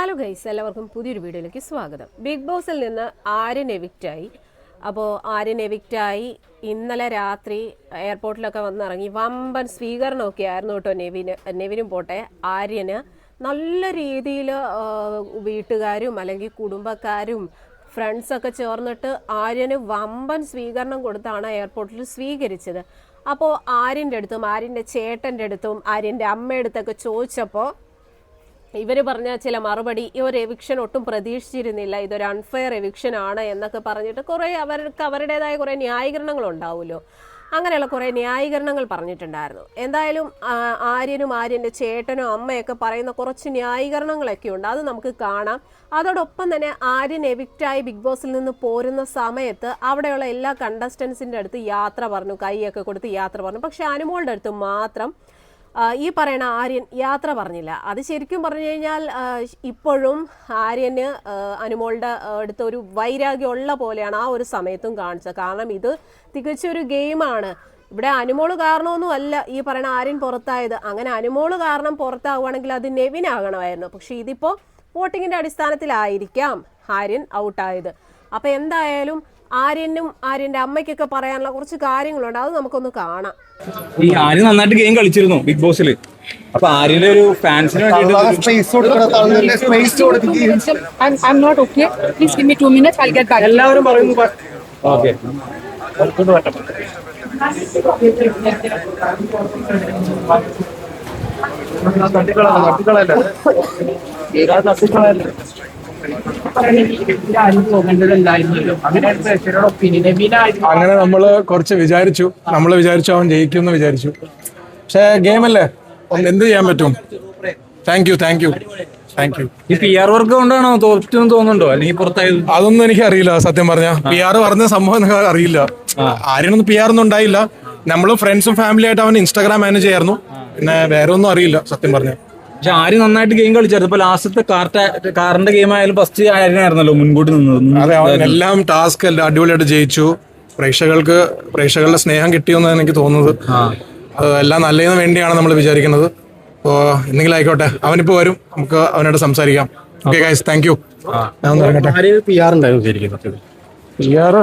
Guys എല്ലാവർക്കും പുതിയൊരു വീഡിയോയിലേക്ക് സ്വാഗതം. ബിഗ് ബോസിൽ നിന്ന് ആര്യൻ എവിക്റ്റായി അപ്പോൾ ആര്യൻ എവിക്റ്റായി ഇന്നലെ രാത്രി എയർപോർട്ടിലൊക്കെ വന്നിറങ്ങി വമ്പൻ സ്വീകരണമൊക്കെ ആയിരുന്നു കേട്ടോ നെവിന്. നെവിനും പോട്ടെ ആര്യന് നല്ല രീതിയിൽ വീട്ടുകാരും അല്ലെങ്കിൽ കുടുംബക്കാരും ഫ്രണ്ട്സൊക്കെ ചേർന്നിട്ട് ആര്യന് വമ്പൻ സ്വീകരണം കൊടുത്താണ് എയർപോർട്ടിൽ സ്വീകരിച്ചത്. അപ്പോൾ ആര്യന്റെ അടുത്തും ആര്യന്റെ ചേട്ടന്റെ അടുത്തും ആര്യന്റെ അമ്മയുടെ അടുത്തൊക്കെ ചോദിച്ചപ്പോൾ ഇവർ പറഞ്ഞ ചില മറുപടി ഈ ഒരു എവിക്ഷൻ ഒട്ടും പ്രതീക്ഷിച്ചിരുന്നില്ല. ഇതൊരു അൺഫെയർ എവിക്ഷൻ ആണ് എന്നൊക്കെ പറഞ്ഞിട്ട് കുറേ അവർക്ക് അവരുടേതായ കുറേ ന്യായീകരണങ്ങൾ ഉണ്ടാവുമല്ലോ. അങ്ങനെയുള്ള കുറേ ന്യായീകരണങ്ങൾ പറഞ്ഞിട്ടുണ്ടായിരുന്നു. എന്തായാലും ആര്യനും ആര്യന്റെ ചേട്ടനും അമ്മയൊക്കെ പറയുന്ന കുറച്ച് ന്യായീകരണങ്ങളൊക്കെ ഉണ്ട്. അത് നമുക്ക് കാണാം. അതോടൊപ്പം തന്നെ ആര്യൻ എവിക്റ്റായി ബിഗ് ബോസിൽ നിന്ന് പോരുന്ന സമയത്ത് അവിടെയുള്ള എല്ലാ കണ്ടസ്റ്റൻസിന്റെ അടുത്ത് യാത്ര പറഞ്ഞു കൈയൊക്കെ കൊടുത്ത് യാത്ര പറഞ്ഞു. പക്ഷെ അനുമോളുടെ അടുത്ത് മാത്രം ഈ പറയണ ആര്യൻ യാത്ര പറഞ്ഞില്ല. അത് ശരിക്കും പറഞ്ഞു കഴിഞ്ഞാൽ ഇപ്പോഴും ആര്യന് അനുമോളുടെ അടുത്ത് ഒരു വൈരാഗ്യമുള്ള പോലെയാണ് ആ ഒരു സമയത്തും കാണിച്ചത്. കാരണം ഇത് തികച്ചൊരു ഗെയിമാണ്. ഇവിടെ അനുമോൾ കാരണമൊന്നും അല്ല ഈ പറയണ ആര്യൻ പുറത്തായത്. അങ്ങനെ അനുമോൾ കാരണം പുറത്താവുകയാണെങ്കിൽ അത് നെവിൻ ആകണമായിരുന്നു പക്ഷെ ഇതിപ്പോൾ വോട്ടിങ്ങിന്റെ അടിസ്ഥാനത്തിലായിരിക്കാം ആര്യൻ ഔട്ടായത്. അപ്പൊ എന്തായാലും ആര്യനും ആര്യന്റെ അമ്മയ്ക്കൊക്കെ പറയാനുള്ള കുറച്ച് കാര്യങ്ങളുണ്ട്. അത് നമുക്കൊന്ന് കാണാം. ഈ ആര്യ നന്നായിട്ട് ഗെയിം കളിച്ചിരുന്നു ബിഗ് ബോസിൽ അപ്പൊ ആര്യന്റെ ഒരു ഫാൻസിന് കൊടുക്കുകയും I'm, അങ്ങനെ നമ്മൾ കുറച്ച് വിചാരിച്ചു. നമ്മൾ വിചാരിച്ചു അവൻ ജയിക്കും എന്ന് വിചാരിച്ചു. പക്ഷേ ഗെയിം അല്ലേ ഒന്ന് എന്ത് ചെയ്യാൻ പറ്റും? Thank you thank you thank you ഈ പി ആർ വർക്ക് കൊണ്ടാണോ തോറ്റെന്ന് തോന്നുന്നുണ്ടോ? അല്ലെങ്കിൽ പുറത്തായത്? അതൊന്നും എനിക്ക് അറിയില്ല സത്യം പറഞ്ഞ. പി ആർ പറഞ്ഞ സംഭവം എന്നൊക്കെ അറിയില്ല. ആരെയൊന്നും പി ആർ ഒന്നും ഉണ്ടായില്ല. നമ്മളും ഫ്രണ്ട്സും ഫാമിലി ആയിട്ട് അവൻ ഇൻസ്റ്റാഗ്രാം മാനേജ് ചെയ്യായിരുന്നു. പിന്നെ വേറെ ഒന്നും അറിയില്ല സത്യം പറഞ്ഞ. പക്ഷെ ആര് നന്നായിട്ട് ഗെയിം കളിച്ചായിരുന്നു ഇപ്പൊ ലാസ്റ്റത്തെ കാർട്ട കാറിന്റെ ഗെയിം ആയാലും ഫസ്റ്റ് ആര്യനായിരുന്നല്ലോ മുൻകൂട്ടി നിന്നത്. അതെ അവൻ എല്ലാം ടാസ്ക് എല്ലാം അടിപൊളിയായിട്ട് ജയിച്ചു. പ്രേക്ഷകർക്ക് പ്രേക്ഷകരുടെ സ്നേഹം കിട്ടിയെന്നാണ് എനിക്ക് തോന്നുന്നത്. അത് എല്ലാം നല്ലതിന് വേണ്ടിയാണ് നമ്മൾ വിചാരിക്കുന്നത്. അപ്പോൾ എന്തെങ്കിലും ആയിക്കോട്ടെ അവനിപ്പോ വരും. നമുക്ക് അവനോട് സംസാരിക്കാം. ഓക്കെ ഗൈസ് താങ്ക് യു ഞാൻ ഒന്ന് ഇറങ്ങട്ടെ. പി ആർ ഉണ്ടായിരുന്നു ശരിക്കും പി ആർ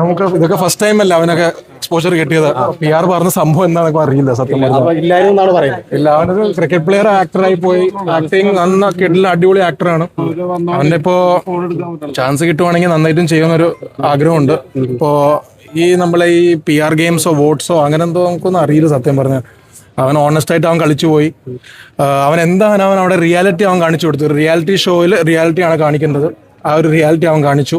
നമുക്ക് ഇതൊക്കെ ഫസ്റ്റ് ടൈം അല്ല അവനൊക്കെ എക്സ്പോഷർ കിട്ടിയത്? പി ആർ പറഞ്ഞ സംഭവം എന്താണെന്നൊക്കെ അറിയില്ല സത്യം ഇല്ല അവനൊരു ക്രിക്കറ്റ് പ്ലെയർ ആക്ടറായി പോയി. ആക്ടിങ് നന്ന കിടില അടിപൊളി ആക്ടറാണ് അവന്റെ ഇപ്പോ ചാൻസ് കിട്ടുവാണെങ്കിൽ നന്നായിട്ടും ചെയ്യുന്നൊരു ആഗ്രഹമുണ്ട്. ഇപ്പോ ഈ നമ്മളെ ഈ പി ആർ ഗെയിംസോ വോട്ട്സോ അങ്ങനെ എന്തോ നമുക്കൊന്നും അറിയില്ല സത്യം പറഞ്ഞാൽ അവൻ ഓണസ്റ്റ് ആയിട്ട് അവൻ കളിച്ചു പോയി. അവൻ എന്താണ് അവൻ അവിടെ റിയാലിറ്റി അവൻ കാണിച്ചു കൊടുത്തു റിയാലിറ്റി ഷോയിൽ റിയാലിറ്റി ആണ് കാണിക്കേണ്ടത്. ആ ഒരു റിയാലിറ്റി അവൻ കാണിച്ചു.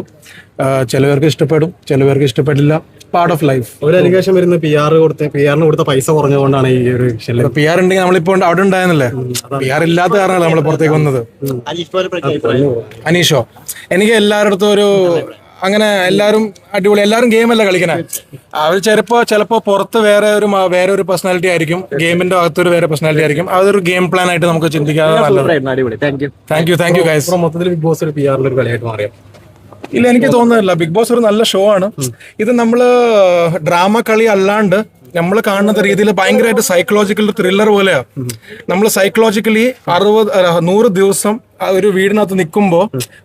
ചിലവർക്ക് ഇഷ്ടപ്പെടും ചിലവർക്ക് ഇഷ്ടപ്പെടില്ല. പാർട്ട് ഓഫ് ലൈഫ് ഒരു അലിഗേഷൻ വരുന്ന പി ആർ കൊടുത്ത് പി ആറിന് കൊടുത്ത പൈസ കുറഞ്ഞതുകൊണ്ടാണ് ഈ ഒരു പി ആർ ഉണ്ടെങ്കിൽ നമ്മളിപ്പോ അവിടെ ഉണ്ടായിരുന്നില്ലേ? പി ആർ ഇല്ലാത്ത കാരണമല്ല നമ്മൾ പുറത്തേക്ക് വന്നത്? അനീഷോ എനിക്ക് എല്ലാവരുടെ അടുത്തും ഒരു അങ്ങനെ എല്ലാവരും അടിപൊളി. എല്ലാവരും ഗെയിം അല്ല കളിക്കണേ അവർ ചിലപ്പോ ചിലപ്പോ പുറത്ത് വേറെ ഒരു മ- വേറെ ഒരു പേഴ്സണാലിറ്റി ആയിരിക്കും. ഗെയിമിന്റെ അകത്തൊരു വേറെ പേഴ്സണാലിറ്റി ആയിരിക്കും. അതൊരു ഗെയിം പ്ലാൻ ആയിട്ട് നമുക്ക് ചിന്തിക്കാതെ നല്ലത്. അടിപൊളി. Thank you thank you thank you guys മൊത്തത്തിൽ ബിഗ് ബോസ് ഒരു പി ആറിൽ ഒരു കളിയായിട്ട് മാറിയാം? ഇല്ല എനിക്ക് തോന്നുന്നില്ല. ബിഗ് ബോസ് ഒരു നല്ല ഷോ ആണ്. ഇത് നമ്മൾ ഡ്രാമ കളി അല്ലാണ്ട് നമ്മൾ കാണുന്ന രീതിയിൽ ഭയങ്കരമായിട്ട് സൈക്കോളജിക്കൽ ത്രില്ലർ പോലെയാ. നമ്മൾ സൈക്കോളജിക്കലി അറുപത് നൂറ് ദിവസം ഒരു വീടിനകത്ത് നിൽക്കുമ്പോൾ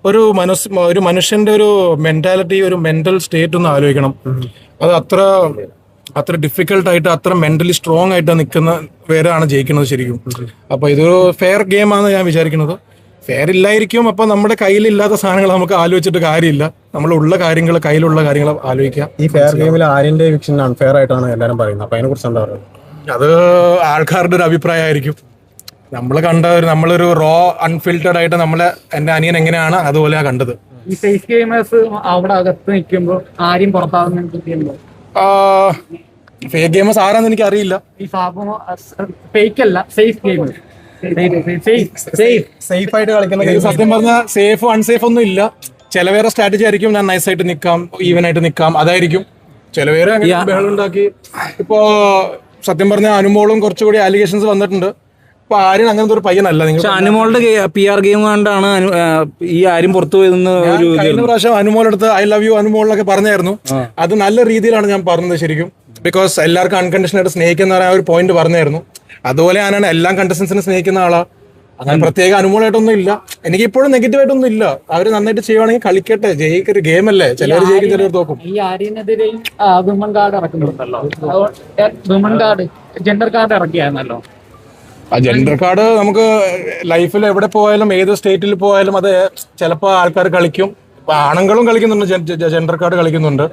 ഒരു മനസ് ഒരു മനുഷ്യന്റെ ഒരു മെന്റാലിറ്റി ഒരു മെന്റൽ സ്റ്റേറ്റ് ഒന്ന് ആലോചിക്കണം. അത് അത്ര അത്ര ഡിഫിക്കൽട്ട് ആയിട്ട് അത്ര മെന്റലി സ്ട്രോങ് ആയിട്ട് നിൽക്കുന്ന പേരാണ് ജയിക്കുന്നത് ശരിക്കും. അപ്പൊ ഇതൊരു ഫെയർ ഗെയിം ആണെന്ന് ഞാൻ വിചാരിക്കുന്നത്. ഫെയർ ഇല്ലായിരിക്കും അപ്പൊ നമ്മുടെ കയ്യിലില്ലാത്ത സാധനങ്ങൾ നമുക്ക് ആലോചിച്ചിട്ട് കാര്യമില്ല. നമ്മളുള്ള കാര്യങ്ങൾ കയ്യിലുള്ള കാര്യങ്ങൾ ആലോചിക്കുക. ഈ ഫെയർ ഗെയിമിൽ ആര്യന്റെ വിക്ഷൻ അൺഫെയർ ആയിട്ടാണ് എല്ലാവരും പറയുന്നത്. അപ്പൊ അതിനെ കുറിച്ച് എന്താ പറയുക? അത് ആൾക്കാരുടെ ഒരു അഭിപ്രായമായിരിക്കും. നമ്മൾ കണ്ട ഒരു നമ്മളൊരു റോ അൺഫിൽറ്റർഡ് ആയിട്ട് നമ്മളെ എന്റെ അനിയൻ എങ്ങനെയാണ് അതുപോലെയാ കണ്ടത്. ഈ ഗെയിമേഴ്സ് അവിടെ അകത്ത് നിൽക്കുമ്പോൾ ആരും പുറത്താകുന്ന ഫേക്ക് ഗെയിമേഴ്സ് ആരാന്ന് എനിക്ക് അറിയില്ല ഈ ഫേക്ക് അല്ല സേഫ് ഗെയിമർ സേഫ് ആയിട്ട് കളിക്കുന്ന സത്യം പറഞ്ഞാൽ സേഫ് അൺസേഫ് ഒന്നും ഇല്ല. ചിലവേറെ സ്ട്രാറ്റജി ആയിരിക്കും. ഞാൻ നൈസ് ആയിട്ട് നിൽക്കാം ഈവൻ ആയിട്ട് നിൽക്കാം. അതായിരിക്കും. ചിലവേറെ അങ്ങനെ ബഹളം ഉണ്ടാക്കി ഇപ്പോ സത്യം പറഞ്ഞ അനുമോളും കുറച്ചുകൂടി ആലിഗേഷൻസ് വന്നിട്ടുണ്ട്. ഇപ്പൊ ആരും അങ്ങനത്തെ ഒരു പയ്യനല്ല. നിങ്ങൾ അനുമോളുടെ പി ആർ ഗെയിം കൊണ്ടാണ് ഈ ആര്യം പുറത്തു പോയതെന്ന് ഒരു കഴിഞ്ഞ പ്രാവശ്യം അനുമോളെടുത്ത് ഐ ലവ് യു അനുമോളിലൊക്കെ പറഞ്ഞായിരുന്നു. അത് നല്ല രീതിയിലാണ് ഞാൻ പറഞ്ഞത് ശരിക്കും. ബിക്കോസ് എല്ലാവർക്കും അൺകണ്ടീഷണൽ ആയിട്ട് സ്നേഹിക്കുന്ന ആ ഒരു പോയിന്റ് പറഞ്ഞായിരുന്നു. അതുപോലെ ഞാനാണ് എല്ലാ കണ്ടസ്റ്റൻസിനെ സ്നേഹിക്കുന്ന ആളാ. അങ്ങനെ പ്രത്യേക അനുകൂലമായിട്ടൊന്നും ഇല്ല. എനിക്ക് ഇപ്പോഴും നെഗറ്റീവ് ആയിട്ടൊന്നും ഇല്ല. അവർ നന്നായിട്ട് ചെയ്യുവാണെങ്കിൽ കളിക്കട്ടെ. ജയിക്കൊരു ഗെയിം അല്ലേ ചിലർ ജയിക്കും ചിലർ തോക്കും. ഈ ആര്യനെതിരെയും വിമൺ കാർഡ് ഇറക്കുന്നുണ്ടല്ലോ വിമൺ കാർഡ് ജെൻഡർ കാർഡ് ഇറക്കിയായിരുന്നല്ലോ. ആ ജെൻഡർ കാർഡ് നമുക്ക് ലൈഫിൽ എവിടെ പോയാലും ഏത് സ്റ്റേറ്റിൽ പോയാലും അത് ചിലപ്പോൾ ആൾക്കാർ കളിക്കും. ആണുങ്ങളും കളിക്കുന്നുണ്ട് ജെൻഡർ കാർഡ് കളിക്കുന്നുണ്ട്.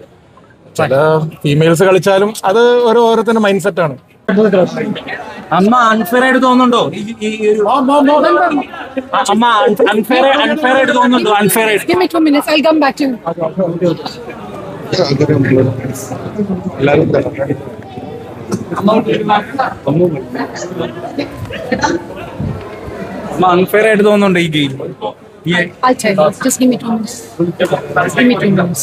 ചില ഫീമെയിൽസ് കളിച്ചാലും അത് ഓരോ ഓരോരുത്തരുടെ മൈൻഡ് സെറ്റ് ആണ് അമ്മ അൺഫെയർ ആയിട്ട് തോന്നുന്നുണ്ടോ അമ്മ അൺഫെയർ അൺഫെയർ ആയിട്ട് തോന്നുന്നുണ്ടോ അൺഫെയർ ആയിട്ട്. അമ്മ അൺഫെയർ ആയിട്ട് തോന്നുന്നുണ്ടോ ഈ game I'll tell you. Just give me two minutes. Just give me two minutes.